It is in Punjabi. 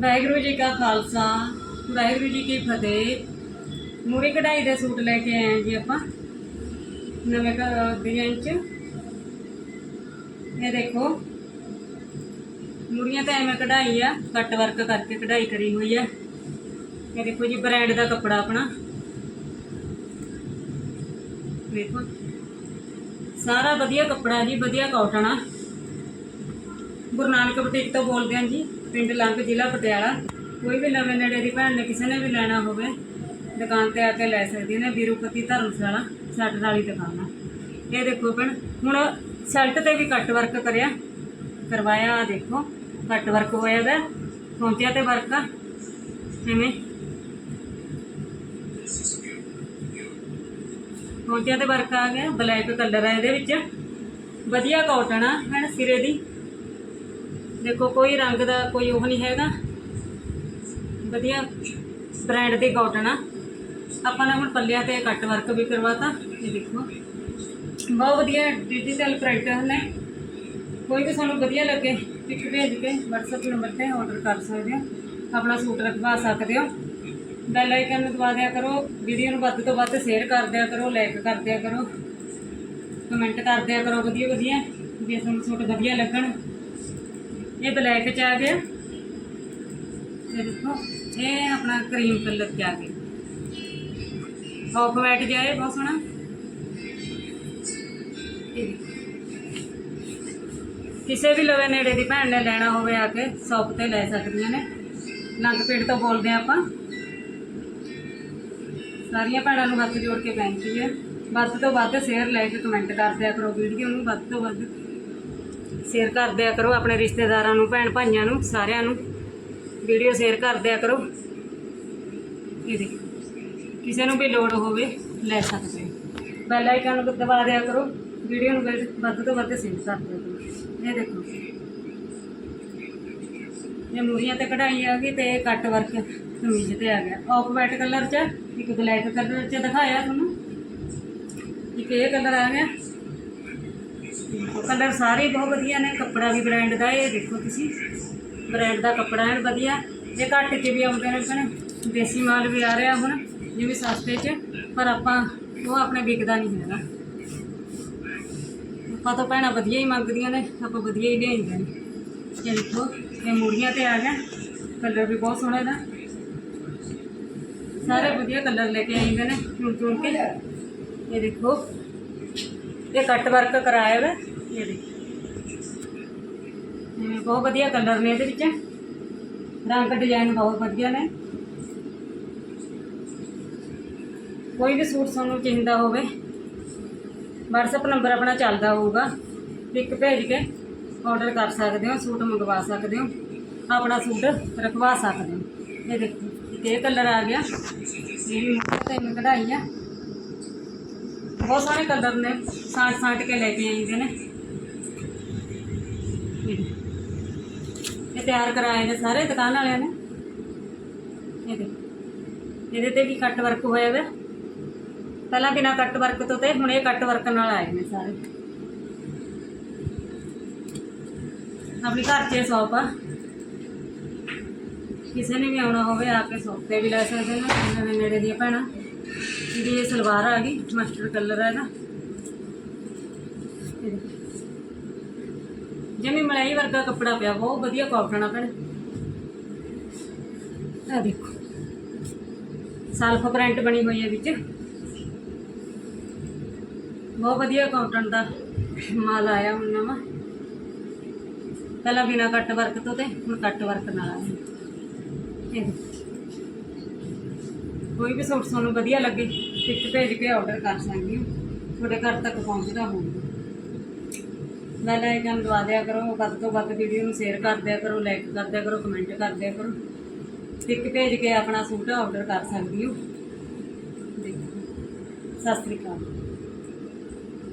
ਵਾਹਿਗੁਰੂ ਜੀ ਕਾ ਖਾਲਸਾ, ਵਾਹਿਗੁਰੂ ਜੀ ਕੀ ਫਤਿਹ। ਮੂਰੀ ਕਢਾਈ ਦੇ ਸੂਟ ਲੈ ਕੇ ਆਏ ਹਾਂ ਜੀ ਆਪਾਂ, ਨਵੇਂ ਡਿਜ਼ਾਈਨ ਚ। ਇਹ ਦੇਖੋ ਮੂਰੀਆਂ ਤਾਂ ਐਵੇਂ ਕਢਾਈ ਆ, ਕੱਟ ਵਰਕ ਕਰਕੇ ਕਢਾਈ ਕਰੀ ਹੋਈ ਆ। ਇਹ ਦੇਖੋ ਜੀ, ਬ੍ਰਾਂਡ ਦਾ ਕੱਪੜਾ ਆਪਣਾ। ਦੇਖੋ, ਸਾਰਾ ਵਧੀਆ ਕੱਪੜਾ ਜੀ, ਵਧੀਆ ਕਾਟਨ ਆ। ਗੁਰੂ ਨਾਨਕ ਬੁਟੀਕ ਤੋਂ ਬੋਲਦੇ ਹਾਂ ਜੀ। ਪਿੰਡ ਲੰਗ ਜ਼ਿਲ੍ਹਾ ਪਟਿਆਲਾ। ਕੋਈ ਵੀ ਨਵੇਂ ਨੇੜੇ ਦੀ ਭੈਣ ਨੇ ਕਿਸੇ ਨੇ ਵੀ ਲੈਣਾ ਹੋਵੇ, ਦੁਕਾਨ ਤੇ ਆ ਕੇ ਲੈ ਸਕਦੀ ਨੇ ਵੀਰੂਪਤੀ ਧਰਮਸ਼ਾਲਾ, ਸੱਟ ਵਾਲੀ ਦੁਕਾਨ ਆ ਇਹ ਦੇਖੋ ਭੈਣ, ਹੁਣ ਸ਼ਰਟ ਤੇ ਵੀ ਕੱਟ ਵਰਕ ਕਰਿਆ। ਕਰਵਾਇਆ ਆ ਦੇਖੋ ਕੱਟ ਵਰਕ ਹੋਇਆ ਦਾ ਪਹੁੰਚਿਆ ਤੇ ਵਰਕ ਆ। ਐਵੇਂ ਪੌਂਚਿਆ ਤੇ ਵਰਕ ਆ ਗਿਆ। ਬਲੈਕ ਕਲਰ ਆ ਇਹਦੇ ਵਿੱਚ। ਵਧੀਆ ਕਾਟਨ ਆ, ਭੈਣ, ਸਿਰੇ ਦੀ। ਦੇਖੋ, ਕੋਈ ਰੰਗ ਦਾ ਕੋਈ ਉਹ ਨਹੀਂ ਹੈਗਾ। ਵਧੀਆ ਬ੍ਰਾਂਡ ਦੀ ਕਾਟਨ ਆ। ਆਪਾਂ ਨੇ ਹੁਣ ਪੱਲਿਆਂ ਤੇ ਕੱਟ ਵਰਕ ਵੀ ਕਰਵਾਤਾ, ਇਹ ਦੇਖੋ। ਬਹੁਤ ਵਧੀਆ ਡਿਜੀਟਲ ਪ੍ਰਿੰਟ ਨੇ। ਕੋਈ ਵੀ ਸਾਨੂੰ ਵਧੀਆ ਲੱਗੇ ਪਿਕ ਭੇਜ ਕੇ WhatsApp ਨੰਬਰ ਤੇ ਆਰਡਰ ਕਰ ਸਕਦੇ ਹੋ। ਆਪਣਾ ਸੂਟ ਰਖਵਾ ਸਕਦੇ ਹੋ। ਬੈਲ ਆਈਕਨ ਨੂੰ ਦਬਾ ਦਿਆ ਕਰੋ। ਵੀਡੀਓ ਨੂੰ ਵੱਧ ਤੋਂ ਵੱਧ ਸ਼ੇਅਰ ਕਰ ਦਿਆ ਕਰੋ ਲਾਈਕ ਕਰ ਦਿਆ ਕਰੋ। ਕਮੈਂਟ ਕਰ ਦਿਆ ਕਰੋ ਵਧੀਆ ਵਧੀਆ ਜੇ ਤੁਹਾਨੂੰ ਸੂਟ ਵਧੀਆ ਲੱਗਣ। ਇਹ ਬਲੈਕ ਚ ਆ ਗਿਆ। ਇਹ ਦੇਖੋ, ਇਹ ਆਪਣਾ ਕਰੀਮ ਕਲਰ ਚ ਆ ਗਿਆ। ਆਫ ਵਾਈਟ ਜਿਹਾ ਬਹੁਤ ਸੋਹਣਾ। ਕਿਸੇ ਵੀ ਲਵੇ ਨੇੜੇ ਦੀ ਭੈਣ ਨੇ ਲੈਣਾ ਹੋਵੇ ਆ ਕੇ ਸ਼ੌਪ ਤੇ ਲੈ ਸਕਦੀਆਂ ਨੇ। ਨੰਗ ਪੇੜ ਤੋਂ ਬੋਲਦੇ ਹਾਂ ਆਪਾਂ। ਸਾਰੀਆਂ ਭੈਣਾਂ ਨੂੰ ਹੱਥ ਜੋੜ ਕੇ ਬੇਨਤੀ ਹੈ। ਵੱਧ ਤੋਂ ਵੱਧ ਸ਼ੇਅਰ ਲਾਈਕ ਕਮੈਂਟ ਕਰਦੇ ਆ ਕਰੋ। ਵੀਡੀਓ ਨੂੰ ਵੱਧ ਤੋਂ ਵੱਧ ਸ਼ੇਅਰ ਕਰ ਦਿਆ ਕਰੋ ਆਪਣੇ ਰਿਸ਼ਤੇਦਾਰਾਂ ਨੂੰ, ਭੈਣ ਭਾਈਆਂ ਨੂੰ, ਸਾਰਿਆਂ ਨੂੰ। ਵੀਡੀਓ ਸ਼ੇਅਰ ਕਰ ਦਿਆ ਕਰੋ। ਇਹ ਦੇਖੋ, ਕਿਸੇ ਨੂੰ ਵੀ ਲੋੜ ਹੋਵੇ ਲੈ ਸਕਦੇ ਹੋ। ਬੈਲ ਆਈਕਨ ਨੂੰ ਦਬਾ ਦਿਆ ਕਰੋ ਵੀਡੀਓ ਨੂੰ ਵੱਧ- ਵੱਧ ਤੋਂ ਵੱਧ ਸ਼ੇਅਰ ਕਰ ਦਿਆ ਕਰੋ। ਇਹ ਦੇਖੋ। ਇਹ ਮੂਰੀਆਂ ਤੇ ਕਢਾਈ ਆ ਗਈ ਤੇ ਕੱਟ ਵਰਕ ਕਮੀਜ਼ ਤੇ ਆ ਗਿਆ। ਆਫ ਵਾਈਟ ਕਲਰ ਚ, ਇੱਕ ਬਲੈਕ ਕਲਰ ਚ ਦਿਖਾਇਆ ਤੁਹਾਨੂੰ। ਇੱਕ ਇਹ ਕਲਰ ਆ ਗਿਆ। ਕਲਰ ਸਾਰੇ ਬਹੁਤ ਵਧੀਆ ਨੇ, ਕੱਪੜਾ ਵੀ ਬ੍ਰਾਂਡ ਦਾ ਇਹ ਦੇਖੋ ਤੁਸੀਂ। ਬ੍ਰਾਂਡ ਦਾ ਕੱਪੜਾ ਹੈ ਵਧੀਆ। ਇਹ ਘੱਟ ਚ ਵੀ ਆਉਂਦੇ ਨੇ ਭੈਣੇ, ਦੇਸੀ ਮਾਲ ਵੀ ਆ ਰਿਹਾ ਹੁਣ ਜਿਵੇਂ ਸਸਤੇ ਚ, ਪਰ ਆਪਾਂ ਉਹ ਆਪਣੇ ਵਿਕਦਾ ਨਹੀਂ ਹੈਗਾ। ਆਪਾਂ ਤਾਂ ਭੈਣਾਂ ਵਧੀਆ ਹੀ ਮੰਗਦੀਆਂ ਨੇ, ਆਪਾਂ ਵਧੀਆ ਹੀ ਲਿਆਈਆਂ ਨੇ। ਇਹ ਦੇਖੋ, ਇਹ ਮੂੜੀਆਂ ਤੇ ਆ ਗਿਆ। ਕਲਰ ਵੀ ਬਹੁਤ ਸੋਹਣਾ ਇਹਦਾ। ਸਾਰੇ ਵਧੀਆ ਕਲਰ ਲੈ ਕੇ ਆਈਆਂ ਨੇ ਚੁਣ ਚੁਣ ਕੇ। ਇਹ ਦੇਖੋ ਇਹ ਕੱਟ ਵਰਕ ਕਰਾਇਆ ਵਾ ਇਹ ਦੇਖੋ ਬਹੁਤ ਵਧੀਆ ਕਲਰ ਨੇ ਇਹਦੇ ਵਿੱਚ। ਰੰਗ ਡਿਜ਼ਾਈਨ ਬਹੁਤ ਵਧੀਆ ਨੇ। ਕੋਈ ਵੀ ਸੂਟ ਤੁਹਾਨੂੰ ਚਾਹੀਦਾ ਹੋਵੇ, WhatsApp ਨੰਬਰ ਆਪਣਾ ਚੱਲਦਾ ਹੋਊਗਾ। ਪਿਕ ਭੇਜ ਕੇ ਆਰਡਰ ਕਰ ਸਕਦੇ ਹੋ, ਸੂਟ ਮੰਗਵਾ ਸਕਦੇ ਹੋ। ਆਪਣਾ ਸੂਟ ਰਖਵਾ ਸਕਦੇ ਹੋ। ਇਹ ਦੇਖੋ ਇਹ ਕਲਰ ਆ ਗਿਆ। ਇਹ ਵੀ ਮੁੱਖ ਤੇ ਮੈਂ ਕਢਾਈ ਆ। ਬਹੁਤ ਸਾਰੇ ਕਲਰ ਨੇ ਸਾਂਟ ਸਾਂਟ ਕੇ ਲੈ ਕੇ ਆਈਦੇ ਨੇ। ਇਹ ਤਿਆਰ ਕਰਾਏ ਨੇ ਸਾਰੇ ਦੁਕਾਨ ਵਾਲਿਆਂ ਨੇ। ਇਹਦੇ ਤੇ ਵੀ ਕੱਟ ਵਰਕ ਹੋਇਆ ਵਾ। ਪਹਿਲਾਂ ਬਿਨਾ ਕੱਟ ਵਰਕ ਤੋਂ ਤੇ ਹੁਣ ਇਹ ਕੱਟ ਵਰਕ ਨਾਲ ਆਏ ਨੇ ਸਾਰੇ। ਆਪਣੀ ਘਰ 'ਚ ਸ਼ੌਪ ਆ। ਕਿਸੇ ਨੇ ਵੀ ਆਉਣਾ ਹੋਵੇ, ਆ ਕੇ ਸ਼ੌਪ ਤੇ ਵੀ ਲੈ ਸਕਦੇ ਨੇ ਇਹਨਾਂ ਦੇ ਨੇੜੇ ਦੀਆਂ ਭੈਣਾਂ। ਇਹਦੀ ਇਹ ਸਲਵਾਰ ਆ ਗਈ ਮਸਟਰ ਕਲਰ ਹੈ ਇਹਦਾ। ਜਿਵੇਂ ਮਲਾਈ ਵਰਗਾ ਕੱਪੜਾ ਪਿਆ, ਬਹੁਤ ਵਧੀਆ ਕਾਟਨ ਆ ਭੈਣੇ। ਆ ਦੇਖੋ। ਸੈਲਫ ਪ੍ਰਿੰਟ ਬਣੀ ਹੋਈ ਹੈ ਵਿੱਚ। ਬਹੁਤ ਵਧੀਆ ਕਾਟਨ ਦਾ ਮਾਲ ਆਇਆ ਹੁਣ ਨਵਾਂ। ਪਹਿਲਾਂ ਬਿਨਾ ਕੱਟ ਵਰਕ ਤੋਂ ਤੇ ਹੁਣ ਕੱਟ ਵਰਕ ਨਾਲ ਆਇਆ ਇਹ ਕੋਈ ਵੀ ਸੂਟ ਤੁਹਾਨੂੰ ਵਧੀਆ ਲੱਗੇ ਪਿਕ ਭੇਜ ਕੇ ਆਰਡਰ ਕਰ ਸਕਦੇ ਹੋ। ਤੁਹਾਡੇ ਘਰ ਤੱਕ ਪਹੁੰਚਦਾ ਹੋਊਗਾ ਬੈਲ ਆਈਕਨ ਦਬਾ ਦਿਆ ਕਰੋ, ਵੱਧ ਤੋਂ ਵੱਧ ਵੀਡੀਓ ਨੂੰ ਸ਼ੇਅਰ ਕਰ ਦਿਆ ਕਰੋ ਲਾਈਕ ਕਰ ਦਿਆ ਕਰੋ ਕਮੈਂਟ ਕਰ ਦਿਆ ਕਰੋ। ਪਿਕ ਭੇਜ ਕੇ ਆਪਣਾ ਸੂਟ ਆਰਡਰ ਕਰ ਸਕਦੀ ਹੋ। ਦੇਖੋ। ਸਤਿ ਸ੍ਰੀ ਅਕਾਲ।